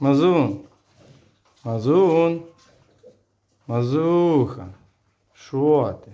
Мазун. Мазун. Мазуха. Що ти?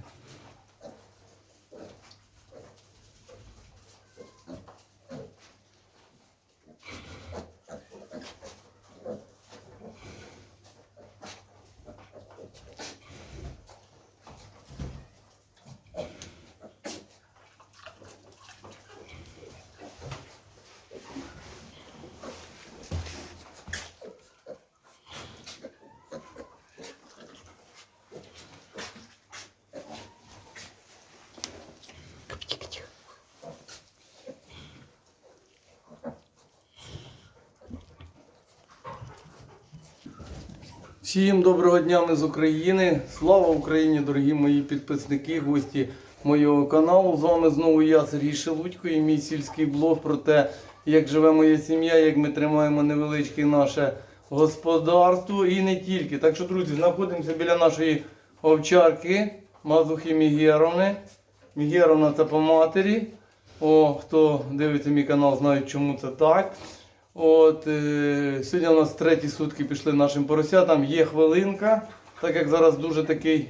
Всім доброго дня ми з України. Слава Україні, дорогі мої підписники, гості моєго каналу. З вами знову я, Сергій Шелудько, і мій сільський блог про те, як живе моя сім'я, як ми тримаємо невеличке наше господарство і не тільки. Так що, друзі, знаходимося біля нашої овчарки Мазухи Мігєровни. Мігєровна це по матері. О, хто дивиться мій канал, знає, чому це так. От, е, сьогодні у нас треті сутки пішли нашим поросятам. Є хвилинка, так як зараз дуже такий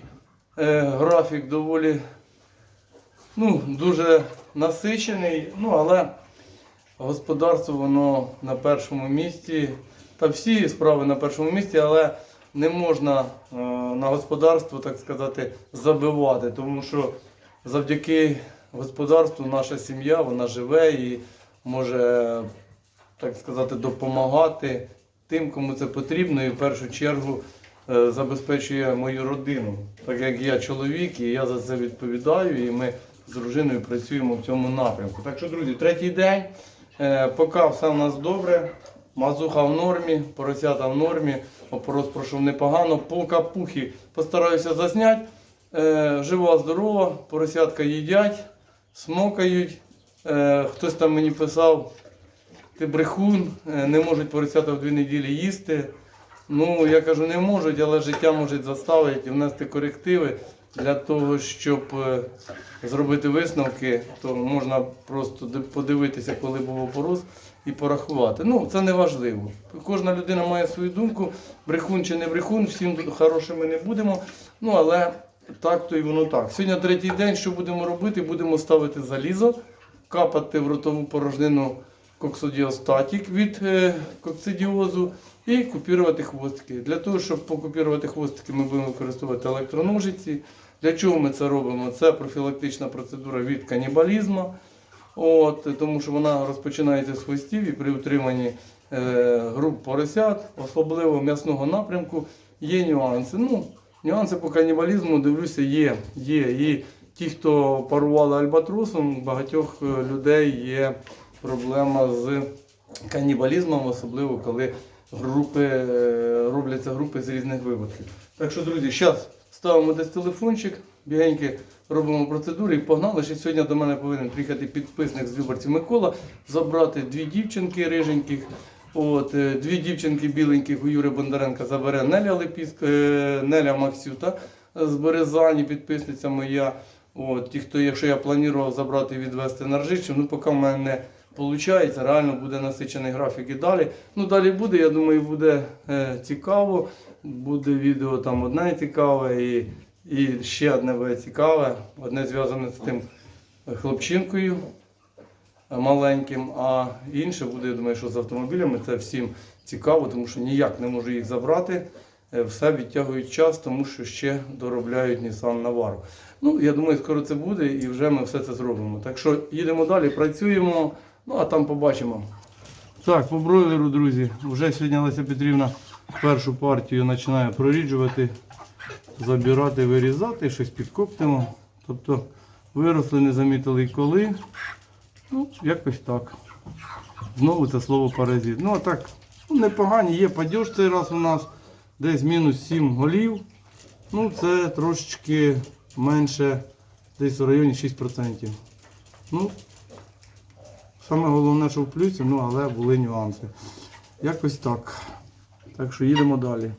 е, графік доволі ну, дуже насичений. Ну, але господарство воно на першому місці. Та всі справи на першому місці, але не можна е, на господарство, так сказати, забивати, тому що завдяки господарству наша сім'я вона живе і може так сказати, допомагати тим, кому це потрібно, і в першу чергу е, забезпечує мою родину. Так як я чоловік, і я за це відповідаю, і ми з дружиною працюємо в цьому напрямку. Так що, друзі, третій день. Е, Поки все в нас добре. Мазуха в нормі, поросята в нормі, опорос пройшов непогано. По капухі постараюся засняти. Е, жива, здорова, поросятка їдять, смокають. Хтось там мені писав, ти брехун, е, не можуть поросята в дві неділі їсти. Ну, я кажу, не можуть, але життя може заставити внести корективи для того, щоб е, зробити висновки, то можна просто подивитися, коли був опорос, і порахувати. Ну, це не важливо. Кожна людина має свою думку, брехун чи не брехун, всім хорошими не будемо. Ну, але так то і воно так. Сьогодні третій день, що будемо робити? Будемо ставити залізо, капати в ротову порожнину коксодіостатік від е, коксидіозу і купірувати хвостики. Для того, щоб покупірувати хвостики, ми будемо використовувати електроножиці. Для чого ми це робимо? Це профілактична процедура від канібалізму. От, тому що вона розпочинається з хвостів і при утриманні е, груп поросят, особливо м'ясного напрямку, є нюанси. Ну, нюанси по канібалізму, дивлюся, є. є. І ті, хто парували альбатросом, багатьох е, людей є проблема з канібалізмом, особливо коли групи, е, робляться групи з різних випадків. Так що, друзі, зараз ставимо десь телефончик, бігеньки робимо процедури і погнали. Ще сьогодні до мене повинен приїхати підписник з Любарців Микола, забрати дві дівчинки риженьких. От, е, дві дівчинки біленьких у Юри Бондаренка забере Неля Лепіска, е, Неля Максюта з Березані, підписниця моя. От, ті, хто, якщо я планував забрати і відвести на Ржичів, ну поки в мене виходить, реально буде насичений графік і далі. Ну далі буде, я думаю, буде е, цікаво. Буде відео там одне цікаве і, і ще одне буде цікаве. Одне зв'язане з тим хлопчинкою е, маленьким, а інше буде, я думаю, що з автомобілями це всім цікаво, тому що ніяк не можу їх забрати. Е, Все відтягують час, тому що ще доробляють Nissan Navaro. Ну, я думаю, скоро це буде і вже ми все це зробимо. Так що їдемо далі, працюємо, ну а там побачимо. Так, по бройлеру, друзі, вже сьогодні Леся Петрівна першу партію починає проріджувати, забирати, вирізати, щось підкоптимо. Тобто виросли, не замітили й коли. Ну, якось так. Знову це слово паразит. Ну а так, ну, непогані, є падеж цей раз у нас. Десь мінус 7 голів. Ну, це трошечки менше, десь в районі 6%. Ну, саме головне, що в плюсі, ну, але були нюанси. Якось так. Так що їдемо далі.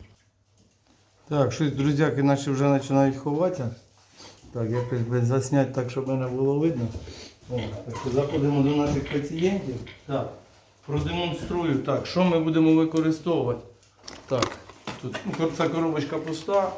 Так, щось друзяки наші вже починають ховатися. Так, якось засняти так, щоб мене було видно. О, так що заходимо до наших пацієнтів. Так. продемонструю. Так, що ми будемо використовувати? Так, тут ця коробочка пуста.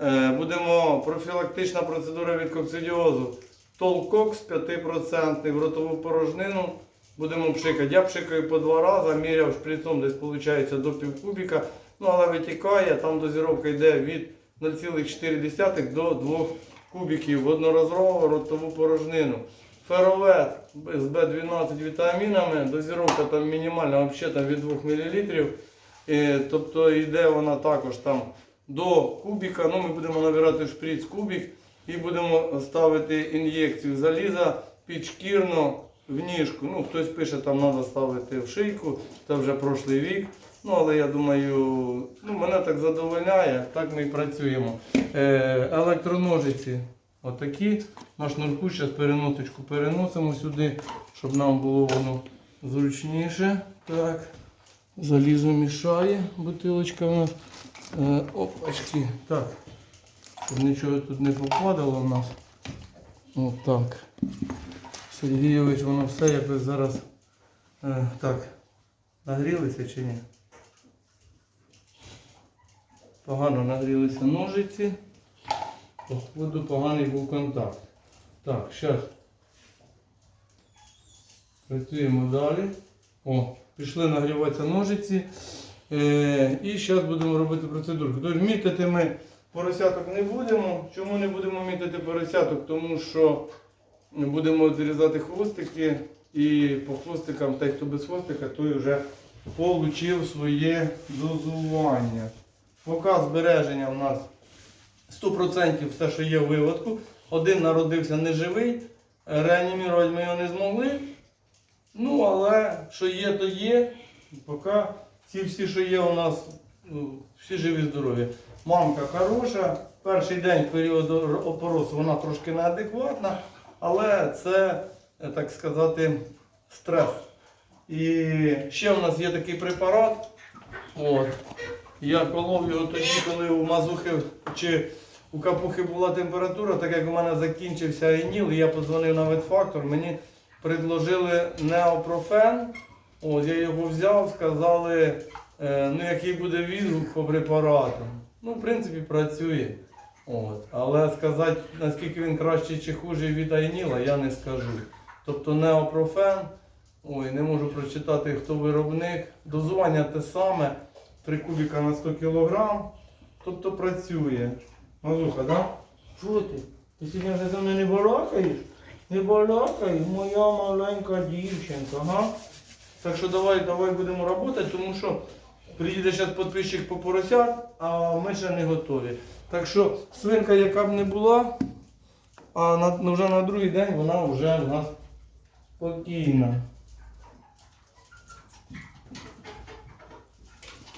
Е, будемо профілактична процедура від коксидіозу. Толкокс 5% в ротову порожнину. Будемо пшикати. Я пшикаю по два рази, міряв шприцом десь виходить до півкубіка. Ну, але витікає, там дозіровка йде від 0,4 до 2 кубиків в одноразову ротову порожнину. Феровет з B12 вітамінами, дозіровка там мінімальна, взагалі там від 2 мл. Е, Тобто йде вона також там до кубіка. Ну, ми будемо набирати шприц кубік і будемо ставити ін'єкцію заліза підшкірно в ніжку. Ну, хтось пише, там треба ставити в шийку, це вже прошлий вік. Ну, але я думаю, ну, мене так задовольняє, так ми і працюємо. Е, електроножиці отакі. На шнурку зараз переносочку переносимо сюди, щоб нам було воно зручніше. Так. Залізо мішає, бутилочка у нас. Е, опачки. Так. Щоб нічого тут не попадало в нас. Отак. Сергійович, воно все якось зараз. Е, так. Нагрілися чи ні? Погано нагрілися ножиці. Походу поганий був контакт. Так, зараз. Працюємо далі. О, пішли нагріватися ножиці. Е, і зараз будемо робити процедурку. Тобто мітити ми поросяток не будемо. Чому не будемо мітити поросяток? Тому що будемо зрізати хвостики і по хвостикам, той, хто без хвостика, той вже отримав своє дозування. Поки збереження в нас 100% все, що є в виводку. Один народився неживий, реанімірувати ми його не змогли. Ну, але що є, то є. Поки ці всі, що є у нас, ну, всі живі здорові. Мамка хороша. Перший день періоду опоросу вона трошки неадекватна, але це, е, так сказати, стрес. І ще у нас є такий препарат. От. Я колов його тоді, коли у мазухи чи у капухи була температура, так як у мене закінчився айніл, і я подзвонив на ветфактор, мені предложили неопрофен. От, я його взяв, сказали, е, ну який буде відгук по препарату. Ну, в принципі, працює. От. Але сказати, наскільки він кращий чи хужий від айніла, я не скажу. Тобто неопрофен, ой, не можу прочитати, хто виробник. Дозування те саме, 3 кубіка на 100 кг. Тобто працює. Мазуха, да? Що ти? Ти сьогодні вже за мною не балакаєш? Не балакай, моя маленька дівчинка, га? Так що давай, давай будемо працювати, тому що приїде зараз підписчик по поросят, а ми ще не готові. Так що свинка, яка б не була, а на, ну, вже на другий день вона вже у нас спокійна.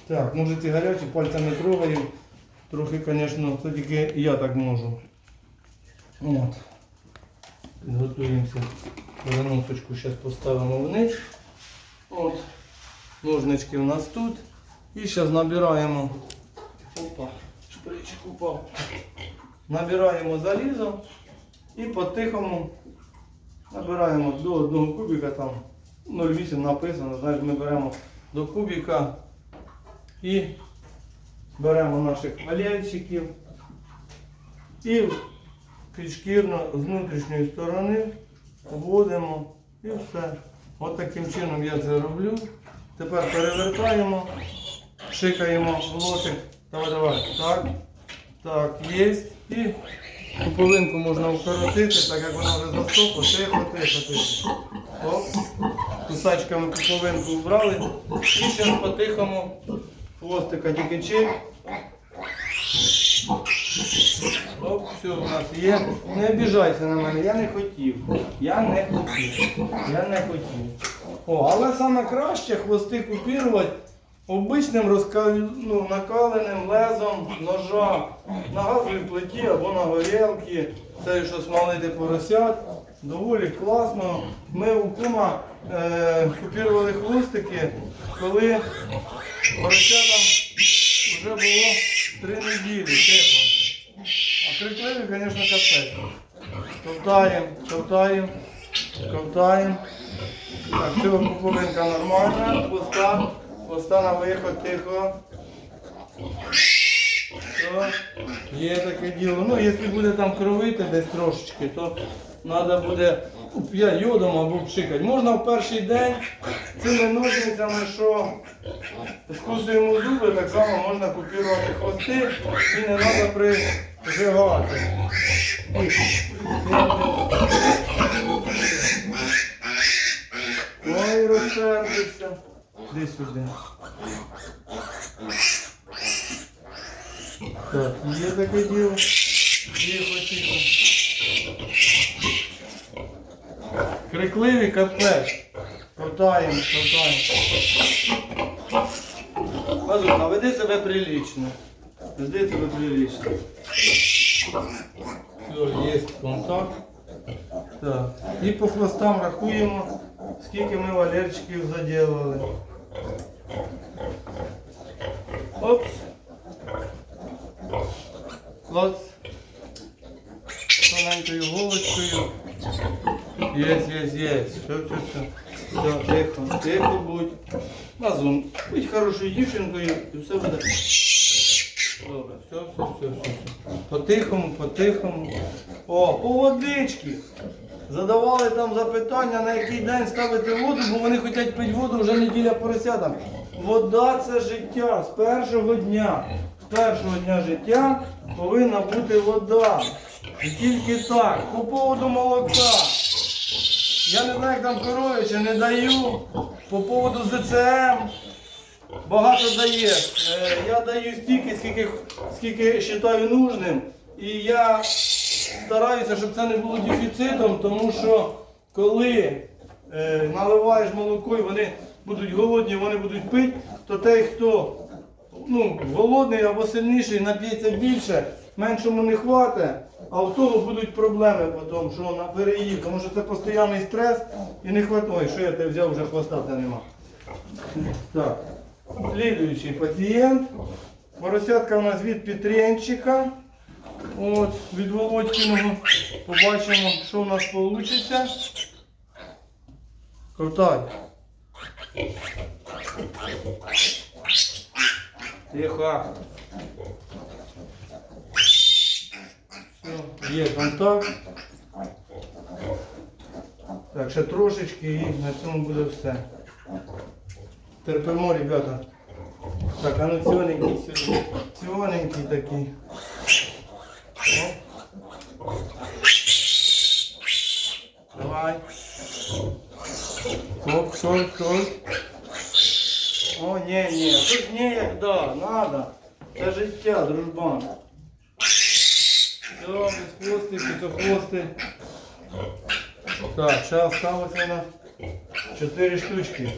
Так, може ці гарячі, пальцями трогаємо. Трохи, звісно, це тільки я так можу. От. Підготуємося. Переносочку зараз поставимо вниз. От. Ножнички у нас тут. І зараз набираємо. Опа, шпричик упав. Набираємо залізо і по-тихому набираємо до одного кубика, там 0,8 написано, знаєш, ми беремо до кубика і беремо наших олівчиків і підшкірно з внутрішньої сторони вводимо і все. От таким чином я це роблю. Тепер перевертаємо, шикаємо в лотик. Давай, давай. Так. Так, є. І пуповинку можна укоротити, так як вона вже засохла, тихо, тихо, тихо. Оп. Кусачками пуповинку вбрали. І зараз по-тихому хвостика тільки. Оп, все у нас є. Не обіжайся на мене, я не хотів. Я не хотів. Я не хотів. О, але саме краще хвости купірувати обичним ну, накаленим лезом ножа на газовій плиті або на горілці. Це що смалити поросят. Доволі класно. Ми у кума е, купірували хвостики, коли поросятам вже було три неділі. Тихо. А крикливі, звісно, капець. Ковтаємо, ковтаємо, ковтаємо. Так, цього пуповинка нормальна, хвоста, хвоста на тихо. Все, є таке діло. Ну, якщо буде там кровити десь трошечки, то треба буде ну, я йодом або пшикати. Можна в перший день цими ножницями, що скусуємо зуби, так само можна купірувати хвости і не треба прижигати. Ой, розсердився. Де сюди. Так, є таке діло. Тихо, тихо. Крикливий капець. Ковтаємо, ковтаємо. Базука, веди себе прилично. Веди себе прилично. Все, є контакт. Так. І по хвостам рахуємо, скільки ми валерчиків заділили. Опс. Клац. Тоненькою голочкою. Єс, єс, єс. Все, все, все. Все, тихо, тихо будь. Мазун. Будь хорошою дівчинкою і все буде. Добре, все, все, все. все. По-тихому, по-тихому. О, по водички. Задавали там запитання, на який день ставити воду, бо вони хочуть пити воду вже неділя поросятам. Вода це життя з першого дня. З першого дня життя повинна бути вода. І тільки так. По поводу молока. Я не знаю, як там коровича, не даю. По поводу ЗЦМ багато дає. Е, Я даю стільки, скільки, скільки вважаю нужним. І я стараюся, щоб це не було дефіцитом, тому що коли е, наливаєш молоко і вони будуть голодні, вони будуть пити, то той, хто ну, голодний або сильніший, нап'ється більше, меншому не хватить, а в того будуть проблеми потім, що на переїв, тому що це постійний стрес і не. Ой, що я тебе взяв, вже хвоста та нема. Так. Слідуючий пацієнт. Поросятка у нас від Петренчика. От, від Володькиного. Побачимо, що у нас вийде. Крутай. Тихо. Все, є контакт. Так, ще трошечки і на цьому буде все. Терпимо, ребята. Так, а ну ціоненький сюди. Ціоненький такий. Давай. Хоп, стой, стой. О, ні, ні. Тут ні, як да, надо. Це життя, дружбан. Все, без хвостики, то хвости. Так, ще осталося на 4 штучки.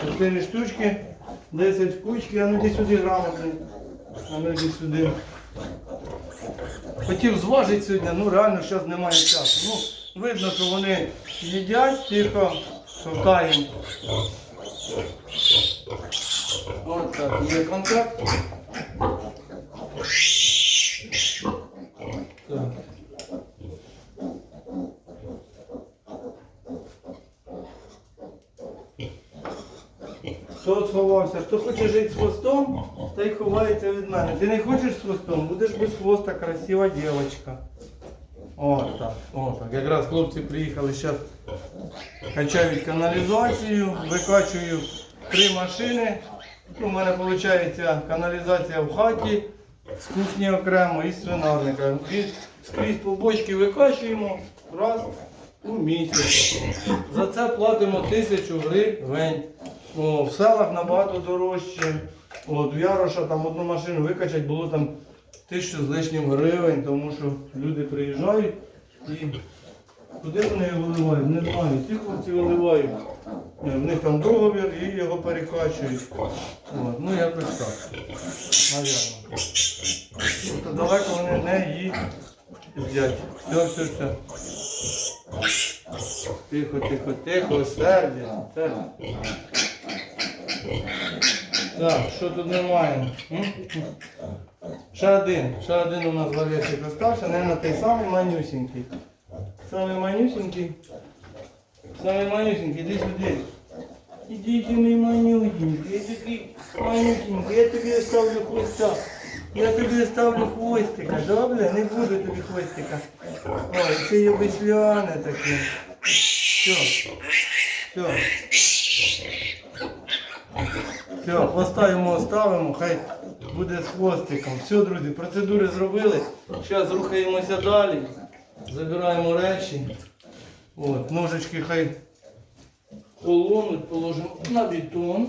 Чотири штучки, 10 кучки, а ну йди сюди грамотний. А йди сюди. Хотів зважити сьогодні, ну реально зараз немає часу. Ну, видно, що вони їдять, тихо шукаємо. От так, є контакт. Так. Хто сховався? Хто хоче жити з хвостом, той ховається від мене. Ти не хочеш з хвостом, будеш без хвоста красива дівчинка. О, так, о, так. Якраз хлопці приїхали зараз качають каналізацію, викачую три машини. Ну, У мене виходить каналізація в хаті, з кухні окремо і свинарника. І скрізь по бочки викачуємо раз у місяць. За це платимо тисячу гривень. О, в селах набагато дорожче. От, в Яроша там одну машину викачать було там тисячу з лишнім гривень, тому що люди приїжджають і куди вони його виливають? Не знаю. Ті хлопці виливають. Е, В них там договір і його перекачують. От, ну якось так. Навірно. Тобто далеко вони не їдять. Все, все, все. Тихо, тихо, тихо, сердя. Так, що тут немає? М? Ще один, ще один у нас валерчик остався, не на той самий манюсінький. Самий манюсенький. Самий манюсенький, іди сюди. Іди ти мій манюсенький, я такий манюсенький, я тобі ставлю хвоста. Я тобі ставлю хвостика, добре? Не буде тобі хвостика. Ой, це є весляне таке. Все. Все. Все, хвоста йому оставимо, хай буде з хвостиком. Все, друзі, процедури зробили. Зараз рухаємося далі. Забираємо речі. От, ножички хай холонуть, положимо на бетон.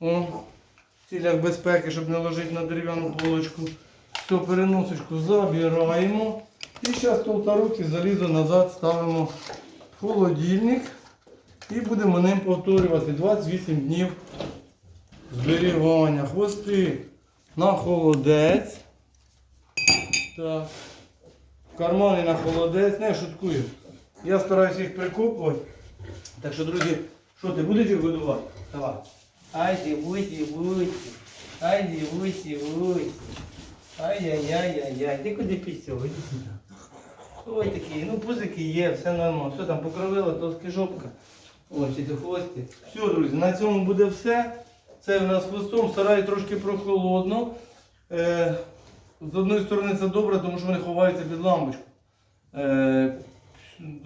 О, в цілях безпеки, щоб не ложити на дерев'яну полочку. Все, переносочку забираємо. І зараз толтаруки залізо назад ставимо в холодильник. І будемо ним повторювати 28 днів зберігання. Хвости на холодець. Так. Кармани на холодець. Не, шуткую. Я стараюся їх прикопувати. Так що, друзі, що ти будеш їх годувати? Давай. Ай ти вусі, вусі. Ай ти вусі, вусі. Ай-яй-яй-яй-яй. Ти куди сюди. Ой такі, ну пузики є, все нормально. Все там покровила, то скижопка. Ось ці хвості. Все, друзі, на цьому буде все. Це в нас хвостом, сарай трошки прохолодно. Е, з одної сторони це добре, тому що вони ховаються під лампочку. Е,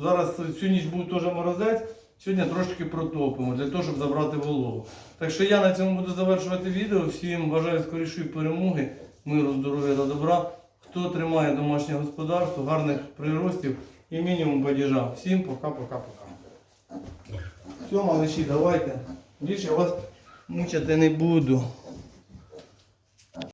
зараз цю ніч був теж морозець, сьогодні трошки протопимо для того, щоб забрати вологу. Так що я на цьому буду завершувати відео. Всім бажаю скорішої перемоги, миру, здоров'я та добра. Хто тримає домашнє господарство, гарних приростів і мінімум падіжа. Всім пока-пока-пока. Все, малыші, давайте. Більше вас мучити не буду.